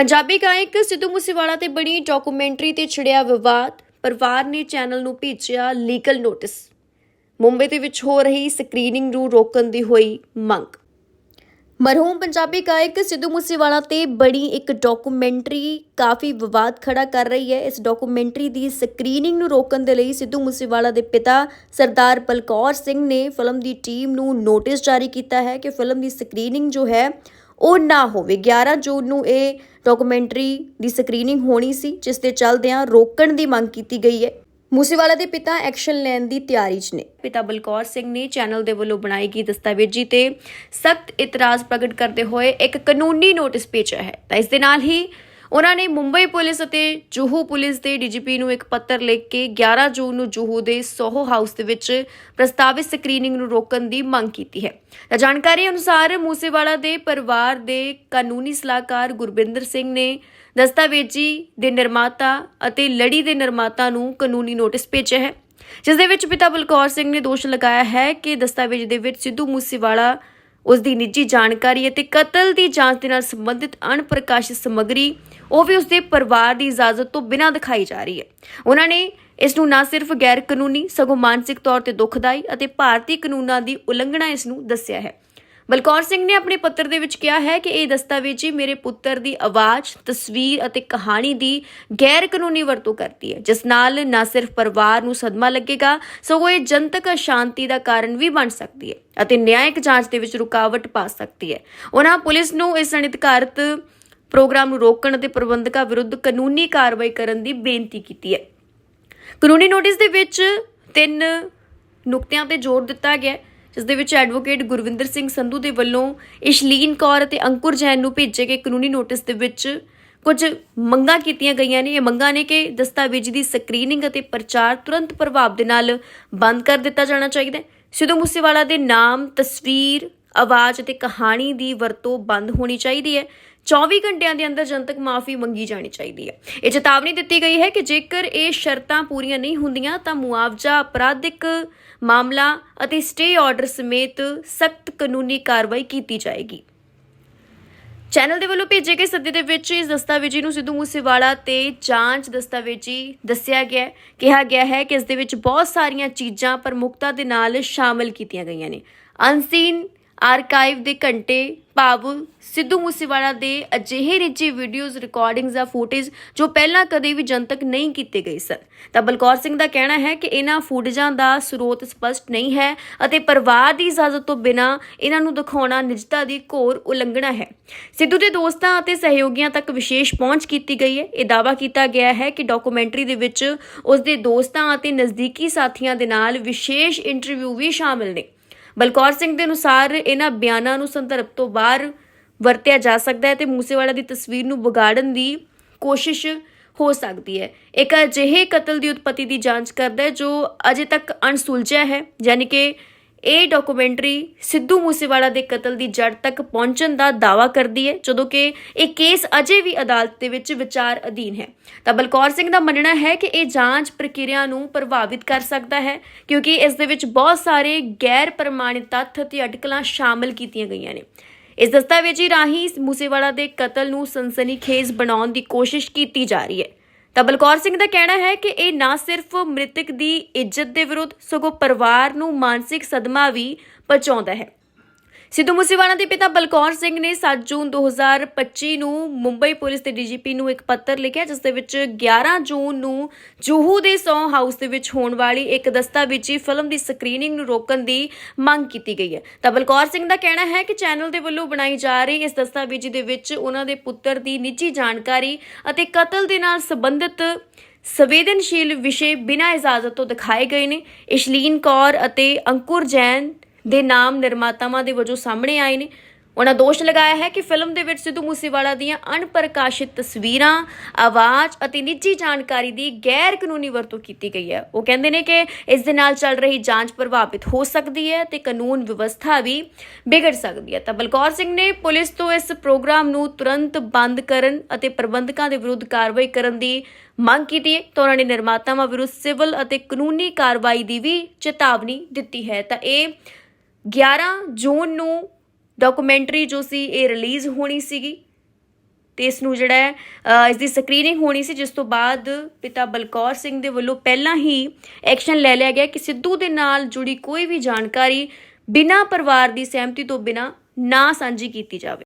ਪੰਜਾਬੀ ਗਾਇਕ ਸਿੱਧੂ ਮੂਸੇਵਾਲਾ ਤੇ ਬਣੀ ਡਾਕੂਮੈਂਟਰੀ ਤੇ ਛਿੜਿਆ ਵਿਵਾਦ, ਪਰਿਵਾਰ ਨੇ ਚੈਨਲ ਨੂੰ ਭੇਜਿਆ ਲੀਗਲ ਨੋਟਿਸ ਮੁੰਬਈ ਦੇ ਵਿੱਚ ਹੋ ਰਹੀ ਸਕਰੀਨਿੰਗ ਨੂੰ ਰੋਕਣ ਦੀ ਹੋਈ ਮੰਗ। ਮਰਹੂਮ ਪੰਜਾਬੀ ਗਾਇਕ ਸਿੱਧੂ ਮੂਸੇਵਾਲਾ ਤੇ ਬਣੀ ਇੱਕ ਡਾਕੂਮੈਂਟਰੀ ਕਾਫੀ ਵਿਵਾਦ ਖੜਾ ਕਰ ਰਹੀ ਹੈ। ਇਸ ਡਾਕੂਮੈਂਟਰੀ ਦੀ ਸਕਰੀਨਿੰਗ ਨੂੰ ਰੋਕਣ ਦੇ ਲਈ ਸਿੱਧੂ ਮੂਸੇਵਾਲਾ ਦੇ ਪਿਤਾ ਸਰਦਾਰ ਬਲਕੌਰ ਸਿੰਘ ਨੇ ਫਿਲਮ ਦੀ ਟੀਮ ਨੂੰ ਨੋਟਿਸ ਜਾਰੀ ਕੀਤਾ ਹੈ ਕਿ ਫਿਲਮ ਦੀ ਸਕਰੀਨਿੰਗ ਜੋ ਹੈ ਉਹ ਨਾ ਹੋਵੇ। 11 ਜੂਨ ਨੂੰ ਇਹ ਡਾਕੂਮੈਂਟਰੀ ਦੀ ਸਕਰੀਨਿੰਗ ਹੋਣੀ ਸੀ, ਜਿਸ ਦੇ ਚੱਲਦਿਆਂ ਰੋਕਣ ਦੀ ਮੰਗ ਕੀਤੀ ਗਈ ਹੈ। ਮੂਸੇਵਾਲਾ ਦੇ ਪਿਤਾ ਐਕਸ਼ਨ ਲੈਣ ਦੀ ਤਿਆਰੀ 'ਚ ਨੇ। ਪਿਤਾ ਬਲਕੌਰ ਸਿੰਘ ਨੇ ਚੈਨਲ ਦੇ ਵੱਲੋਂ ਬਣਾਈ ਗਈ ਦਸਤਾਵੇਜੀ ਤੇ ਸਖਤ ਇਤਰਾਜ਼ ਪ੍ਰਗਟ ਕਰਦੇ ਹੋਏ ਇੱਕ ਕਾਨੂੰਨੀ ਨੋਟਿਸ ਭੇਜਿਆ ਹੈ। ਤਾਂ ਇਸ ਦੇ ਨਾਲ ਹੀ ਉਹਨਾਂ ਨੇ ਮੁੰਬਈ ਪੁਲਿਸ ਅਤੇ ਜੂਹੂ ਪੁਲਿਸ ਦੇ ਡੀਜੀਪੀ ਨੂੰ ਇੱਕ ਪੱਤਰ ਲਿਖ ਕੇ 11 ਜੂਨ ਨੂੰ ਜੂਹੂ ਦੇ ਸੋਹੋ ਹਾਊਸ ਦੇ ਵਿੱਚ ਪ੍ਰਸਤਾਵਿਤ ਸਕਰੀਨਿੰਗ ਨੂੰ ਰੋਕਣ ਦੀ ਮੰਗ ਕੀਤੀ ਹੈ। ਤਾਂ ਜਾਣਕਾਰੀ ਅਨੁਸਾਰ ਮੂਸੇਵਾਲਾ ਦੇ ਪਰਿਵਾਰ ਦੇ ਕਾਨੂੰਨੀ ਸਲਾਹਕਾਰ ਗੁਰਬਿੰਦਰ ਸਿੰਘ ਨੇ ਦਸਤਾਵੇਜੀ ਦੇ ਨਿਰਮਾਤਾ ਅਤੇ ਲੜੀ ਦੇ ਨਿਰਮਾਤਾ ਨੂੰ ਕਾਨੂੰਨੀ ਨੋਟਿਸ ਭੇਜਿਆ ਹੈ, ਜਿਸ ਦੇ ਵਿੱਚ ਪਿਤਾ ਬਲਕੌਰ ਸਿੰਘ ਨੇ ਦੋਸ਼ ਲਗਾਇਆ ਹੈ ਕਿ ਦਸਤਾਵੇਜ ਦੇ ਵਿੱਚ ਸਿੱਧੂ ਮੂਸੇਵਾਲਾ ਉਸ ਦੀ ਨਿੱਜੀ ਜਾਣਕਾਰੀ ਅਤੇ ਕਤਲ ਦੀ ਜਾਂਚ ਦੇ ਨਾਲ ਸੰਬੰਧਿਤ ਅਣਪ੍ਰਕਾਸ਼ਿਤ ਸਮੱਗਰੀ ਉਹ ਵੀ ਉਸ ਦੇ ਪਰਿਵਾਰ ਦੀ ਇਜਾਜ਼ਤ ਤੋਂ ਬਿਨਾਂ ਦਿਖਾਈ ਜਾ ਰਹੀ ਹੈ। ਉਹਨਾਂ ਨੇ ਇਸ ਨੂੰ ਨਾ ਸਿਰਫ ਗੈਰ ਕਾਨੂੰਨੀ ਸਗੋਂ ਮਾਨਸਿਕ ਤੌਰ ਤੇ ਦੁਖਦਾਈ ਅਤੇ ਭਾਰਤੀ ਕਾਨੂੰਨਾਂ ਦੀ ਉਲੰਘਣਾ ਇਸ ਨੂੰ ਦੱਸਿਆ ਹੈ। ਬਲਕੌਰ ਸਿੰਘ ਨੇ ਆਪਣੇ ਪੱਤਰ ਦੇ ਵਿੱਚ ਕਿਹਾ ਹੈ ਕਿ ਇਹ ਦਸਤਾਵੇਜੀ ਮੇਰੇ ਪੁੱਤਰ ਦੀ ਆਵਾਜ਼, ਤਸਵੀਰ ਅਤੇ ਕਹਾਣੀ ਦੀ ਗੈਰ ਕਾਨੂੰਨੀ ਵਰਤੋਂ ਕਰਦੀ ਹੈ ਜਿਸ ਨਾਲ ਨਾ ਸਿਰਫ ਪਰਿਵਾਰ ਨੂੰ ਸਦਮਾ ਲੱਗੇਗਾ ਸਗੋਂ ਇਹ ਜਨਤਕ ਅਸ਼ਾਂਤੀ ਦਾ ਕਾਰਨ ਵੀ ਬਣ ਸਕਦੀ ਹੈ ਅਤੇ ਨਿਆਇਕ ਜਾਂਚ ਦੇ ਵਿੱਚ ਰੁਕਾਵਟ ਪਾ ਸਕਦੀ ਹੈ। ਉਹਨਾਂ ਪੁਲਿਸ ਨੂੰ ਇਸ ਅਣਅਧਿਕਾਰਤ ਪ੍ਰੋਗਰਾਮ ਨੂੰ ਰੋਕਣ ਅਤੇ ਪ੍ਰਬੰਧਕਾਂ ਵਿਰੁੱਧ ਕਾਨੂੰਨੀ ਕਾਰਵਾਈ ਕਰਨ ਦੀ ਬੇਨਤੀ ਕੀਤੀ ਹੈ। ਕਾਨੂੰਨੀ ਨੋਟਿਸ ਦੇ ਵਿੱਚ ਤਿੰਨ ਨੁਕਤਿਆਂ ਤੇ ਜ਼ੋਰ ਦਿੱਤਾ ਗਿਆ ਹੈ, ਜਿਸ ਦੇ ਵਿੱਚ ਐਡਵੋਕੇਟ ਗੁਰਵਿੰਦਰ ਸਿੰਘ ਸੰਧੂ ਦੇ ਵੱਲੋਂ ਇਸ਼ਲੀਨ ਕੌਰ ਅਤੇ ਅੰਕੁਰ ਜੈਨ ਨੂੰ ਭੇਜੇ ਗਏ ਕਾਨੂੰਨੀ ਨੋਟਿਸ ਦੇ ਵਿੱਚ ਕੁਝ ਮੰਗਾਂ ਕੀਤੀਆਂ ਗਈਆਂ ਨੇ। ਇਹ ਮੰਗਾਂ ਨੇ ਕਿ ਦਸਤਾਵੇਜ਼ ਦੀ ਸਕਰੀਨਿੰਗ ਅਤੇ ਪ੍ਰਚਾਰ ਤੁਰੰਤ ਪ੍ਰਭਾਵ ਦੇ ਨਾਲ ਬੰਦ ਕਰ ਦਿੱਤਾ ਜਾਣਾ ਚਾਹੀਦਾ ਹੈ। ਸਿੱਧੂ ਮੂਸੇਵਾਲਾ ਦੇ ਨਾਮ, ਤਸਵੀਰ ਆਵਾਜ਼ ਅਤੇ ਕਹਾਣੀ ਦੀ ਵਰਤੋਂ ਬੰਦ ਹੋਣੀ ਚਾਹੀਦੀ ਹੈ। 24 ਘੰਟਿਆਂ ਦੇ ਅੰਦਰ ਜਨਤਕ ਮਾਫੀ ਮੰਗੀ ਜਾਣੀ ਚਾਹੀਦੀ ਹੈ। ਇਹ ਚੇਤਾਵਨੀ ਦਿੱਤੀ ਗਈ ਹੈ ਕਿ ਜੇਕਰ ਇਹ ਸ਼ਰਤਾਂ ਪੂਰੀਆਂ ਨਹੀਂ ਹੁੰਦੀਆਂ ਤਾਂ ਮੁਆਵਜ਼ਾ, ਅਪਰਾਧਿਕ ਮਾਮਲਾ ਅਤੇ ਸਟੇ ਆਰਡਰ ਸਮੇਤ ਸਖਤ ਕਾਨੂੰਨੀ ਕਾਰਵਾਈ ਕੀਤੀ ਜਾਏਗੀ। ਚੈਨਲ ਦੇ ਵੱਲੋਂ ਭੇਜੇ ਗਏ ਸੱਦੇ ਦੇ ਵਿੱਚ ਇਸ ਦਸਤਾਵੇਜੀ ਨੂੰ ਸਿੱਧੂ ਮੂਸੇਵਾਲਾ ਤੇ ਜਾਂਚ ਦਸਤਾਵੇਜੀ ਦੱਸਿਆ ਗਿਆ ਹੈ। ਕਿਹਾ ਗਿਆ ਹੈ ਕਿ ਇਸ ਦੇ ਵਿੱਚ ਬਹੁਤ ਸਾਰੀਆਂ ਚੀਜ਼ਾਂ ਪ੍ਰਮੁਖਤਾ ਦੇ ਨਾਲ ਸ਼ਾਮਲ ਕੀਤੀਆਂ ਗਈਆਂ ਨੇ। ਅਨਸੀਨ ਆਰਕਾਈਵ ਦੇ ਘੰਟੇ ਭਾਵ ਸਿੱਧੂ ਮੂਸੇਵਾਲਾ ਦੇ ਅਜਿਹੇ ਰਿਚੀ ਵੀਡੀਓਜ਼ ਰਿਕਾਰਡਿੰਗਸ ਜਾਂ ਫੁਟੇਜ ਜੋ ਪਹਿਲਾਂ ਕਦੇ ਵੀ ਜਨਤਕ ਨਹੀਂ ਕੀਤੇ ਗਏ ਸਨ। ਤਾਂ ਬਲਕੌਰ ਸਿੰਘ ਦਾ ਕਹਿਣਾ ਹੈ ਕਿ ਇਹਨਾਂ ਫੁਟੇਜਾਂ ਦਾ ਸਰੋਤ ਸਪਸ਼ਟ ਨਹੀਂ ਹੈ ਅਤੇ ਪਰਿਵਾਰ ਦੀ ਇਜਾਜ਼ਤ ਤੋਂ ਬਿਨਾਂ ਇਹਨਾਂ ਨੂੰ ਦਿਖਾਉਣਾ ਨਿਜਤਾ ਦੀ ਘੋਰ ਉਲੰਘਣਾ ਹੈ। ਸਿੱਧੂ ਦੇ ਦੋਸਤਾਂ ਅਤੇ ਸਹਿਯੋਗੀਆਂ ਤੱਕ ਵਿਸ਼ੇਸ਼ ਪਹੁੰਚ ਕੀਤੀ ਗਈ ਹੈ। ਇਹ ਦਾਅਵਾ ਕੀਤਾ ਗਿਆ ਹੈ ਕਿ ਡਾਕੂਮੈਂਟਰੀ ਦੇ ਵਿੱਚ ਉਸ ਦੇ ਦੋਸਤਾਂ ਅਤੇ ਨਜ਼ਦੀਕੀ ਸਾਥੀਆਂ ਦੇ ਨਾਲ ਵਿਸ਼ੇਸ਼ ਇੰਟਰਵਿਊ ਵੀ ਸ਼ਾਮਲ ਨੇ। ਬਲਕੌਰ ਸਿੰਘ ਦੇ ਅਨੁਸਾਰ ਇਹਨਾਂ ਬਿਆਨਾਂ ਨੂੰ ਸੰਦਰਭ ਤੋਂ ਬਾਹਰ ਵਰਤਿਆ ਜਾ ਸਕਦਾ ਹੈ ਤੇ ਮੂਸੇਵਾਲਾ ਦੀ ਤਸਵੀਰ ਨੂੰ ਵਿਗਾੜਨ ਦੀ ਕੋਸ਼ਿਸ਼ ਹੋ ਸਕਦੀ ਹੈ। ਇੱਕ ਅਜਿਹੇ ਕਤਲ ਦੀ ਉਤਪਤੀ ਦੀ ਜਾਂਚ ਕਰਦਾ ਹੈ ਜੋ ਅਜੇ ਤੱਕ ਅਣਸੁਲਝਿਆ ਹੈ, ਯਾਨੀ ਕਿ ਇਹ ਡਾਕੂਮੈਂਟਰੀ ਸਿੱਧੂ ਮੂਸੇਵਾਲਾ ਦੇ ਕਤਲ ਦੀ ਜੜ ਤੱਕ ਪਹੁੰਚਣ ਦਾ ਦਾਅਵਾ ਕਰਦੀ ਹੈ, ਜਦੋਂ ਕਿ ਇਹ ਕੇਸ ਅਜੇ ਵੀ ਅਦਾਲਤ ਦੇ ਵਿੱਚ ਵਿਚਾਰ ਅਧੀਨ ਹੈ। ਤਾਂ ਬਲਕੌਰ ਸਿੰਘ ਦਾ ਮੰਨਣਾ ਹੈ ਕਿ ਇਹ ਜਾਂਚ ਪ੍ਰਕਿਰਿਆ ਨੂੰ ਪ੍ਰਭਾਵਿਤ ਕਰ ਸਕਦਾ ਹੈ, ਕਿਉਂਕਿ ਇਸ ਦੇ ਵਿੱਚ ਬਹੁਤ ਸਾਰੇ ਗੈਰ ਪ੍ਰਮਾਣਿਤ ਤੱਥ ਅਤੇ ਅਟਕਲਾਂ ਸ਼ਾਮਲ ਕੀਤੀਆਂ ਗਈਆਂ ਨੇ। ਇਸ ਦਸਤਾਵੇਜੀ ਰਾਹੀਂ ਮੂਸੇਵਾਲਾ ਦੇ ਕਤਲ ਨੂੰ ਸਨਸਨੀਖੇਜ਼ ਬਣਾਉਣ ਦੀ ਕੋਸ਼ਿਸ਼ ਕੀਤੀ ਜਾ ਰਹੀ ਹੈ। ਤਾਂ ਬਲਕੌਰ ਸਿੰਘ ਦਾ ਕਹਿਣਾ ਹੈ ਕਿ ਇਹ ਨਾ ਸਿਰਫ ਮ੍ਰਿਤਕ ਦੀ ਇੱਜ਼ਤ ਦੇ ਵਿਰੁੱਧ, ਸਗੋਂ ਪਰਿਵਾਰ ਨੂੰ ਮਾਨਸਿਕ ਸਦਮਾ ਵੀ ਪਹੁੰਚਾਉਂਦਾ ਹੈ। ਸਿੱਧੂ ਮੂਸੇਵਾਲਾ ਦੇ ਪਿਤਾ ਬਲਕੌਰ ਸਿੰਘ ਨੇ 7 ਜੂਨ 2025 ਨੂੰ ਮੁੰਬਈ ਪੁਲਿਸ ਦੇ ਡੀਜੀਪੀ ਨੂੰ ਇੱਕ ਪੱਤਰ ਲਿਖਿਆ, ਜਿਸ ਦੇ ਵਿੱਚ 11 ਜੂਨ ਨੂੰ ਜੂਹੂ ਦੇ ਸੌ ਹਾਊਸ ਦੇ ਵਿੱਚ ਹੋਣ ਵਾਲੀ ਇੱਕ ਦਸਤਾਵੇਜੀ ਫਿਲਮ ਦੀ ਸਕਰੀਨਿੰਗ ਨੂੰ ਰੋਕਣ ਦੀ ਮੰਗ ਕੀਤੀ ਗਈ ਹੈ। ਤਾਂ ਬਲਕੌਰ ਸਿੰਘ ਦਾ ਕਹਿਣਾ ਹੈ ਕਿ ਚੈਨਲ ਦੇ ਵੱਲੋਂ ਬਣਾਈ ਜਾ ਰਹੀ ਇਸ ਦਸਤਾਵੇਜੀ ਦੇ ਵਿੱਚ ਉਹਨਾਂ ਦੇ ਪੁੱਤਰ ਦੀ ਨਿੱਜੀ ਜਾਣਕਾਰੀ ਅਤੇ ਕਤਲ ਦੇ ਨਾਲ ਸੰਬੰਧਿਤ ਸੰਵੇਦਨਸ਼ੀਲ ਵਿਸ਼ੇ ਬਿਨਾਂ ਇਜਾਜ਼ਤ ਤੋਂ ਦਿਖਾਏ ਗਏ ਨੇ। ਇਸ਼ਲੀਨ ਕੌਰ ਅਤੇ ਅੰਕੁਰ ਜੈਨ ਦੇ ਨਾਮ ਨਿਰਮਾਤਾਵਾਂ ਦੇ ਵਜੋਂ ਸਾਹਮਣੇ ਆਏ ਨੇ। ਉਹਨਾਂ ਦੋਸ਼ ਲਗਾਇਆ ਹੈ ਕਿ ਫਿਲਮ ਦੇ ਵਿੱਚ ਸਿੱਧੂ ਮੂਸੇਵਾਲਾ ਦੀਆਂ ਅਣਪ੍ਰਕਾਸ਼ਿਤ ਤਸਵੀਰਾਂ, ਆਵਾਜ਼ ਅਤੇ ਨਿੱਜੀ ਜਾਣਕਾਰੀ ਦੀ ਗੈਰ ਕਾਨੂੰਨੀ ਵਰਤੋਂ ਕੀਤੀ ਗਈ ਹੈ। ਉਹ ਕਹਿੰਦੇ ਨੇ ਕਿ ਇਸ ਦੇ ਨਾਲ ਚੱਲ ਰਹੀ ਜਾਂਚ ਪ੍ਰਭਾਵਿਤ ਹੋ ਸਕਦੀ ਹੈ ਤੇ ਕਾਨੂੰਨ ਵਿਵਸਥਾ ਵੀ ਵਿਗੜ ਸਕਦੀ ਹੈ। ਤਾਂ ਬਲਕੌਰ ਸਿੰਘ ਨੇ ਪੁਲਿਸ ਤੋਂ ਇਸ ਪ੍ਰੋਗਰਾਮ ਨੂੰ ਤੁਰੰਤ ਬੰਦ ਕਰਨ ਅਤੇ ਪ੍ਰਬੰਧਕਾਂ ਦੇ ਵਿਰੁੱਧ ਕਾਰਵਾਈ ਕਰਨ ਦੀ ਮੰਗ ਕੀਤੀ ਹੈ। ਤਾਂ ਉਹਨਾਂ ਨੇ ਨਿਰਮਾਤਾਵਾਂ ਵਿਰੁੱਧ ਸਿਵਲ ਅਤੇ ਕਾਨੂੰਨੀ ਕਾਰਵਾਈ ਦੀ ਵੀ ਚੇਤਾਵਨੀ ਦਿੱਤੀ ਹੈ। ਤਾਂ ਇਹ 11 ਜੂਨ ਨੂੰ ਡਾਕੂਮੈਂਟਰੀ ਜੋ ਸੀ ਇਹ ਰਿਲੀਜ਼ ਹੋਣੀ ਸੀਗੀ ਤੇ ਇਸ ਨੂੰ ਜਿਹੜਾ ਹੈ ਇਸ ਦੀ ਸਕਰੀਨਿੰਗ ਹੋਣੀ ਸੀ, ਜਿਸ ਤੋਂ ਬਾਅਦ ਪਿਤਾ ਬਲਕੌਰ ਸਿੰਘ ਦੇ ਵੱਲੋਂ ਪਹਿਲਾਂ ਹੀ ਐਕਸ਼ਨ ਲੈ ਲਿਆ ਗਿਆ ਕਿ ਸਿੱਧੂ ਦੇ ਨਾਲ ਜੁੜੀ ਕੋਈ ਵੀ ਜਾਣਕਾਰੀ ਬਿਨਾਂ ਪਰਿਵਾਰ ਦੀ ਸਹਿਮਤੀ ਤੋਂ ਬਿਨਾਂ ਨਾ ਸਾਂਝੀ ਕੀਤੀ ਜਾਵੇ।